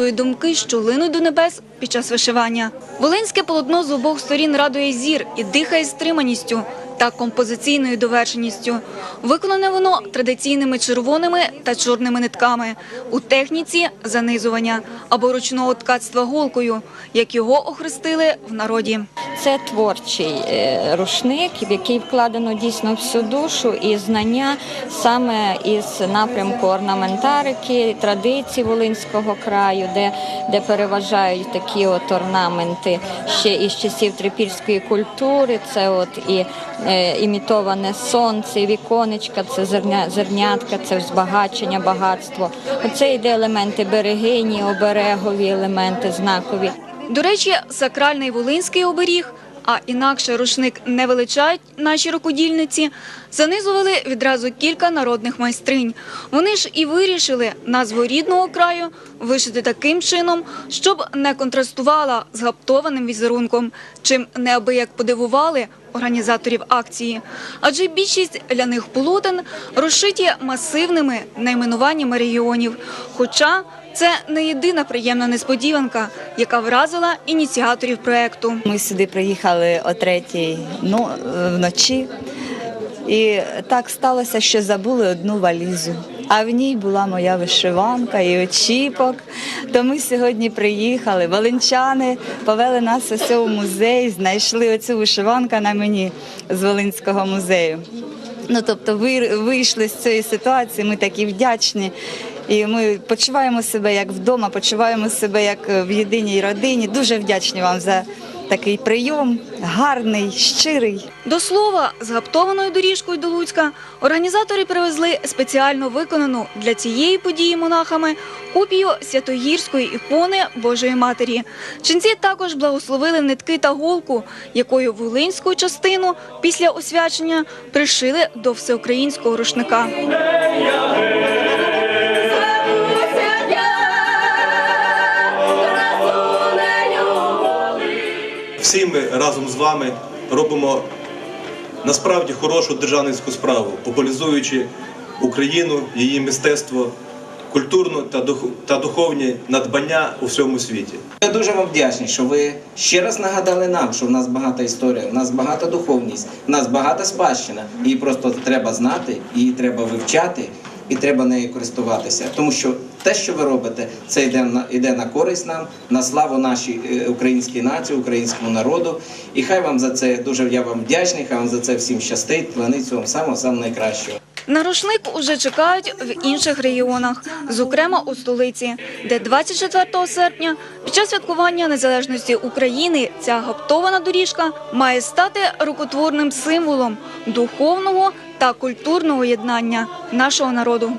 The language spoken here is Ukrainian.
Думки, що линуть до небес під час вишивання. Волинське полотно з обох сторін радує зір і дихає стриманістю та композиційною довершеністю. Виконане воно традиційними червоними та чорними нитками у техніці занизування або ручного ткацтва голкою, як його охрестили в народі. Це творчий е, рушник, в який вкладено дійсно всю душу і знання саме із напрямку орнаментарики, традицій Волинського краю, де, де переважають такі от орнаменти ще із часів трипільської культури. Це от і імітоване сонце, віконечка, це зерня, зернятка, це збагачення, багатство. Оце йде елементи берегині, оберегові елементи, знакові. До речі, сакральний волинський оберіг, а інакше рушник не величають наші рукодільниці, занизували відразу кілька народних майстринь. Вони ж і вирішили назву рідного краю вишити таким чином, щоб не контрастувала з гаптованим візерунком, чим неабияк подивували організаторів акції. Адже більшість ляних полотен розшиті масивними найменуваннями регіонів. Хоча це не єдина приємна несподіванка, яка вразила ініціаторів проекту. Ми сюди приїхали о третій ну, е, вночі, і так сталося, що забули одну валізу. А в ній була моя вишиванка і очіпок. То ми сьогодні приїхали. Волинчани повели нас ось у музей, знайшли оцю вишиванку на мені з Волинського музею. Ну, тобто, вийшли з цієї ситуації, ми такі вдячні. І ми почуваємо себе як вдома, почуваємо себе як е, в єдиній родині. Дуже вдячні вам за такий прийом, гарний, щирий. До слова, з гаптованою доріжкою до Луцька організатори привезли спеціально виконану для цієї події монахами копію святогірської ікони Божої Матері. Ченці також благословили нитки та голку, якою волинську частину після освячення пришили до всеукраїнського рушника. Всі ми разом з вами робимо насправді хорошу державницьку справу, популяризуючи Україну, її мистецтво, культурну та дух- та духовні надбання у всьому світі. Я дуже вам вдячний, що ви ще раз нагадали нам, що в нас багата історія, в нас багата духовність, в нас багата спадщина. Її просто треба знати, її треба вивчати і треба нею користуватися. Тому що те, що ви робите, це йде на йде на користь нам, на славу нашій е, українській нації, українському народу. І хай вам за це дуже я вам вдячний, хай вам за це всім щастить, планить вам самого самого найкращого. На рушник уже чекають в інших регіонах, зокрема у столиці, де 24 серпня під час святкування незалежності України ця гаптована доріжка має стати рукотворним символом духовного та культурного єднання нашого народу.